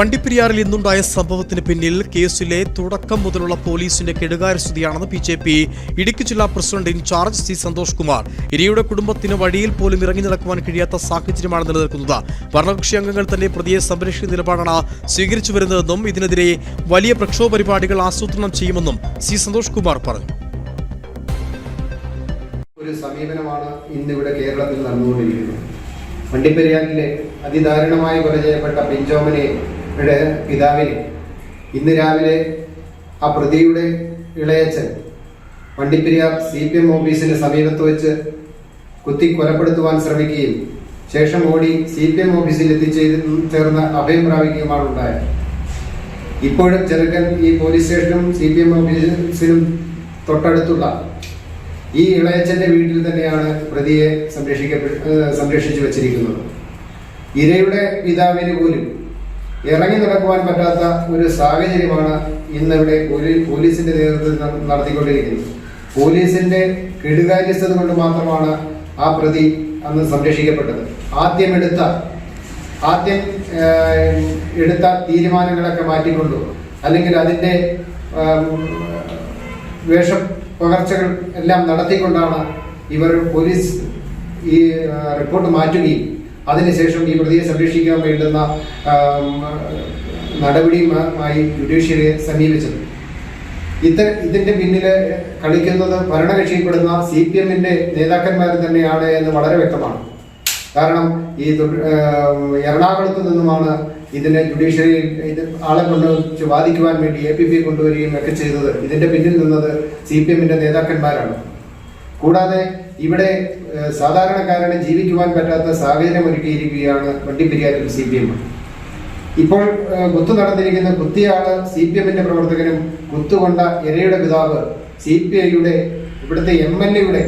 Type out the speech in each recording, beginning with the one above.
വണ്ടിപ്പെരിയാറിൽ ഇന്നുണ്ടായ സംഭവത്തിന് പിന്നിൽ കേസിലെ തുടക്കം മുതലുള്ള പോലീസിന്റെ കെടുകാര്യസ്ഥതയാണെന്ന് ബി ജെ പി. ഇടുക്കി ജില്ലാ president in charge C Santhosh Kumar. ഇരയുടെ കുടുംബത്തിന് വഴിയിൽ പോലും ഇറങ്ങി നടക്കുവാൻ കഴിയാത്ത സാഹചര്യമാണ് നിലനിൽക്കുന്നത്. ഭരണകക്ഷി അംഗങ്ങൾ തന്നെ പ്രതിയെ സംരക്ഷിക്കുന്ന നിലപാടാണ് സ്വീകരിച്ചു വരുന്നതെന്നും ഇതിനെതിരെ വലിയ പ്രക്ഷോഭ പരിപാടികൾ ആസൂത്രണം ചെയ്യുമെന്നും സി സന്തോഷ് കുമാർ പറഞ്ഞു. ഒരു സമീപനമാണ് ഇന്നിവിടെ കേരളത്തിൽ നടന്നുകൊണ്ടിരിക്കുന്നത്. വണ്ടിപ്പെരിയാറിലെ അതിദാരുണമായി കൊല ചെയ്യപ്പെട്ട പിഞ്ചോമനയുടെ പിതാവിനെ. ഇന്ന് രാവിലെ ആ പ്രതിയുടെ ഇളയച്ചൻ വണ്ടിപ്പെരിയാർ സി പി എം ഓഫീസിന് സമീപത്ത് വെച്ച് കുത്തി കൊലപ്പെടുത്തുവാൻ ശ്രമിക്കുകയും ശേഷം ഓടി സി പി എം ഓഫീസിൽ എത്തിച്ചേർന്ന് അഭയം പ്രാപിക്കുകയുമാണ് ഉണ്ടായത്. ഇപ്പോഴും ചെറുക്കൻ ഈ പോലീസ് സ്റ്റേഷനും സി പി എം ഓഫീസിനും തൊട്ടടുത്തുള്ള ഈ ഇളയച്ചന്റെ വീട്ടിൽ തന്നെയാണ് പ്രതിയെ സംരക്ഷിക്കപ്പെട്ട് സംരക്ഷിച്ചു വച്ചിരിക്കുന്നത്. ഇരയുടെ പിതാവിന് പോലും ഇറങ്ങി നടക്കുവാൻ പറ്റാത്ത ഒരു സാഹചര്യമാണ് ഇന്നിവിടെ പോലീ- പോലീസിന്റെ നേതൃത്വത്തിൽ നടത്തിക്കൊണ്ടിരിക്കുന്നത്. പോലീസിന്റെ കെടുകാര്യസ്ഥത കൊണ്ട് മാത്രമാണ് ആ പ്രതി അന്ന് സംരക്ഷിക്കപ്പെട്ടത്. ആദ്യം എടുത്ത ആദ്യം എടുത്ത തീരുമാനങ്ങളൊക്കെ മാറ്റിക്കൊണ്ടു. അല്ലെങ്കിൽ അതിന്റെ ആം, വേഷ പകർച്ചകൾ എല്ലാം നടത്തിക്കൊണ്ടാണ് ഇവർ പോലീസ് ഈ റിപ്പോർട്ട് മാറ്റുകയും അതിനുശേഷം ഈ പ്രതിയെ സംരക്ഷിക്കാൻ വേണ്ടുന്ന നടപടിയുമായി ജുഡീഷ്യറിയെ സമീപിച്ചത്. ഇത് ഇതിന്റെ പിന്നിൽ കളിക്കുന്നത് ഭരണകക്ഷിയിൽപ്പെടുന്ന സി പി എമ്മിന്റെ നേതാക്കന്മാർ തന്നെയാണ് എന്ന് വളരെ വ്യക്തമാണ്. കാരണം ഈ എറണാകുളത്ത് നിന്നുമാണ് ഇതിനെ ജുഡീഷ്യറിയിൽ ഇത് ആളെ കൊണ്ടുവച്ച് വാദിക്കുവാൻ വേണ്ടി എ പി പി കൊണ്ടുവരികയും ഒക്കെ ചെയ്തത്. ഇതിന്റെ പിന്നിൽ നിന്നത് സി പി എമ്മിന്റെ നേതാക്കന്മാരാണ്. കൂടാതെ ഇവിടെ സാധാരണക്കാരന് ജീവിക്കുവാൻ പറ്റാത്ത സാഹചര്യം ഒരുക്കിയിരിക്കുകയാണ് വണ്ടിപ്പെരിയാറിൽ സി പി എം ഇപ്പോൾ കുത്തു നടന്നിരിക്കുന്ന കുത്തിയാൾ സി പി എമ്മിന്റെ പ്രവർത്തകനും കുത്തുകൊണ്ട ഇരയുടെ പിതാവ് സി പി ഐയുടെ ഇവിടുത്തെ എം എൽ എയുടെ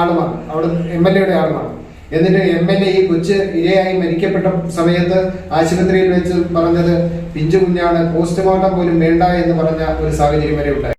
ആളുമാണ്. അവിടെ എം എൽ എയുടെ ആളുമാണ്. എന്നിട്ട് എം എൽ എ ഈ കൊച്ച് ഇരയായി മരിക്കപ്പെട്ട സമയത്ത് ആശുപത്രിയിൽ വെച്ച് പറഞ്ഞത് പിഞ്ചു കുഞ്ഞാണ് പോസ്റ്റ്മോർട്ടം പോലും വേണ്ട എന്ന് പറഞ്ഞ ഒരു സാഹചര്യം വരെ ഉണ്ടായി.